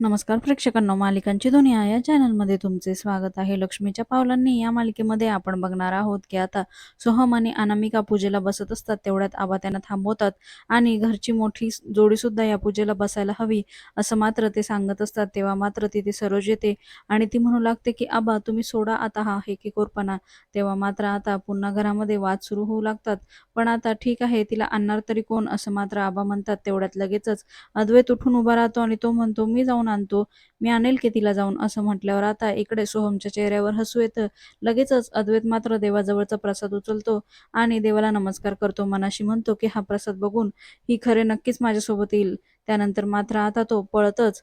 नमस्कार प्रेक्षकांनो मालिकांची दुनिया या चॅनलमध्ये तुमचे स्वागत आहे. लक्ष्मीच्या पावलांनी या मालिकेमध्ये आपण बघणार आहोत की आता सोहम आणि अनामिका पूजेला बसत असतात तेवढ्यात आबा त्यांना थांबवतात आणि घरची मोठी जोडी सुद्धा या पूजेला बसायला हवी असं मात्र ते सांगत असतात. तेव्हा मात्र तिथे सरोज येते आणि ती म्हणू लागते की आबा तुम्ही सोडा आता हा हे की कोरपणा तेव्हा मात्र आता पुन्हा घरामध्ये वाद सुरू होऊ लागतात. पण आता ठीक आहे तिला आणणार तरी कोण? असं मात्र आबा म्हणतात. तेवढ्यात लगेचच अद्वैत उठून उभा राहतो आणि तो म्हणतो मी जाऊन आणतो. मी आणेल की तिला जाऊन? असं म्हटल्यावर आता इकडे सोहमच्या चेहऱ्यावर हसू येतं. लगेचच अद्वैत मात्र देवाजवळचा प्रसाद उचलतो आणि देवाला नमस्कार करतो. मनाशी म्हणतो की हा प्रसाद बघून ही खरे नक्कीच माझ्यासोबत येईल. त्यानंतर मात्र आता तो पळतच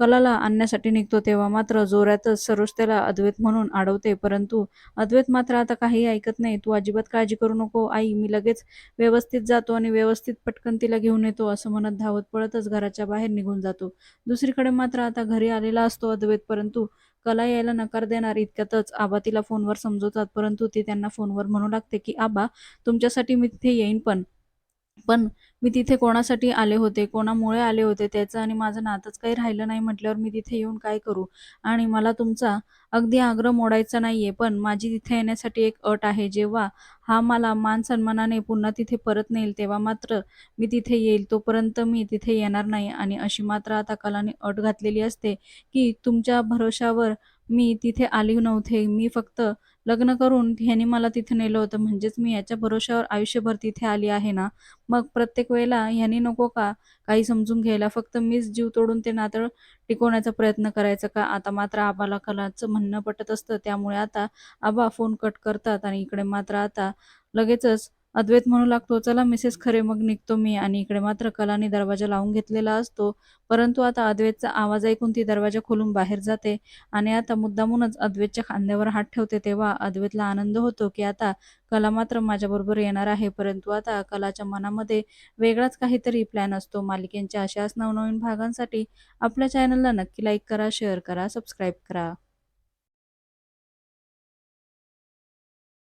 कलाला आणण्यासाठी निघतो तेव्हा मात्र जोरातच सरोज त्याला अद्वैत म्हणून अडवते. परंतु अद्वैत मात्र आता काही ऐकत नाही. तू अजिबात काळजी करू नको आई. मी लगेच व्यवस्थित जातो आणि व्यवस्थित पटकन तिला घेऊन येतो असं म्हणत धावत पळतच घराच्या बाहेर निघून जातो. दुसरीकडे मात्र आता घरी आलेला असतो अद्वैत परंतु कला यायला नकार देणार. इतक्यातच आबा तिला फोनवर समजवतात परंतु ती त्यांना फोनवर म्हणू लागते की आबा तुमच्यासाठी मी तिथे येईन पण पण मी तिथे कोणासाठी आले होते कोणामुळे आले होते त्याचं आणि माझं नातंच काही राहिलं नाही म्हटल्यावर मी तिथे येऊन काय करू? आणि मला तुमचा अगदी आग्रह मोडायचा नाहीये पण माझी तिथे येण्यासाठी एक अट आहे जेव्हा हा मला मान सन्मानाने पुन्हा तिथे परत नेईल तेव्हा मात्र मी तिथे येईल तोपर्यंत मी तिथे येणार नाही. आणि अशी मात्र आता कलाने अट घातलेली असते की तुमच्या भरोशावर मी तिथे आली नव्हते. मी फक्त लग्न करून ह्याने मला तिथे नेलं होतं. म्हणजेच मी याच्या भरोश्यावर आयुष्यभर तिथे आली आहे ना? मग प्रत्येक वेळेला ह्याने नको का? काही समजून घ्यायला. फक्त मीच जीव तोडून ते नातं टिकवण्याचा प्रयत्न करायचा का? आता मात्र आबाला कलाचं म्हणणं पटत असतं. त्यामुळे आता आबा फोन कट करतात आणि इकडे मात्र आता लगेचच अद्वैत म्हणू लागतो चला मिसेस खरे मग निघतो मी. आणि इकडे मात्र कलाने दरवाजा लावून घेतलेला असतो. परंतु आता अद्वैतचा आवाज ऐकून ती दरवाजा खोलून बाहेर जाते आणि आता मुद्दामूनच अद्वैतच्या खांद्यावर हात ठेवते तेव्हा अद्वैतला आनंद होतो की आता कला मात्र माझ्याबरोबर येणार आहे. परंतु आता कलाच्या मनामध्ये वेगळाच काहीतरी प्लॅन असतो. मालिकेंच्या अशाच नवनवीन भागांसाठी आपल्या चॅनलला नक्की लाईक करा शेअर करा सबस्क्राईब करा.